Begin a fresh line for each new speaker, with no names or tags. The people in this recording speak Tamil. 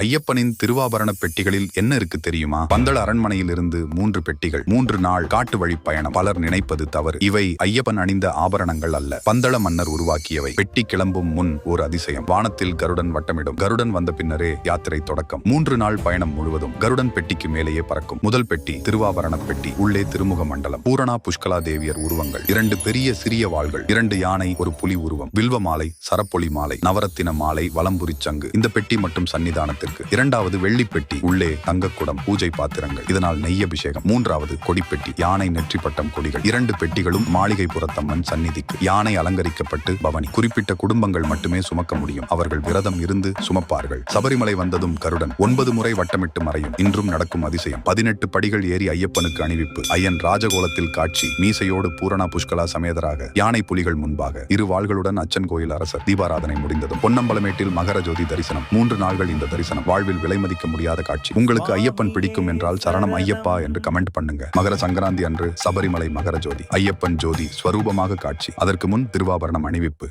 ஐயப்பனின் திருவாபரண பெட்டிகளில் என்ன இருக்கு தெரியுமா? பந்தள அரண்மனையிலிருந்து மூன்று பெட்டிகள் மூன்று நாள் காட்டு வழி பயணம். பலர் நினைப்பது தவறு. இவை ஐயப்பன் அணிந்த ஆபரணங்கள் அல்ல. பந்தள மன்னர் உருவாக்கியவை. பெட்டி கிளம்பும் முன் ஒரு அதிசயம். வானத்தில் கருடன் வட்டமிடும். கருடன் வந்த பின்னரே யாத்திரை தொடக்கம். மூன்று நாள் பயணம் முழுவதும் கருடன் பெட்டிக்கு மேலேயே பறக்கும். முதல் பெட்டி திருவாபரண பெட்டி. உள்ளே திருமுக மண்டலம். பூரணா புஷ்கலா தேவியர் உருவங்கள். இரண்டு பெரிய சிறிய வாள்கள். இரண்டு யானை ஒரு புலி உருவம். வில்வ மாலை சரப்பொலி மாலை நவரத்தின மாலை வலம்புரி சங்கு இந்த பெட்டி மற்றும் இருக்கு. இரண்டாவது வெள்ளி பெட்டி உள்ளே தங்கக்குடம் பூஜை பாத்திரங்கள். இதனால் நெய் அபிஷேகம் மூன்றாவது கொடிப்பெட்டி யானை நெற்றி பட்டம் கொடிகள். இரண்டு பெட்டிகளும் மாளிகை புறத்தம்மன் சந்நிதிக்கு. யானை அலங்கரிக்கப்பட்டு பவனி. குறிப்பிட்ட குடும்பங்கள் மட்டுமே சுமக்க முடியும். அவர்கள் விரதம் இருந்து சுமப்பார்கள். சபரிமலை வந்ததும் கருடன். ஒன்பது முறை வட்டமிட்டு மறையும். இன்றும் நடக்கும் அதிசயம். பதினெட்டு படிகள் ஏறி ஐயப்பனுக்கு அணிவிப்பு. ஐயன் ராஜகோலத்தில் காட்சி. மீசையோடு பூரணா புஷ்கலா சமேதராக யானை புலிகள் முன்பாக இரு வாள்களுடன் அச்சன் கோயில் அரசர் தீபாராதனை முடிந்ததும். பொன்னம்பலமேட்டில் மகர ஜோதி தரிசனம். மூன்று நாள்கள் இந்த தரிசனம். வாழ்வில் விலை மதிக்க முடியாத காட்சி. உங்களுக்கு ஐயப்பன் பிடிக்கும் என்றால் சரணம் ஐயப்பா என்று கமெண்ட் பண்ணுங்க. மகர சங்கராந்தி அன்று சபரிமலை மகர ஜோதி. ஐயப்பன் ஜோதி ஸ்வரூபமாக காட்சி. அதற்கு முன் திருவாபரணம் அணிவிப்பு.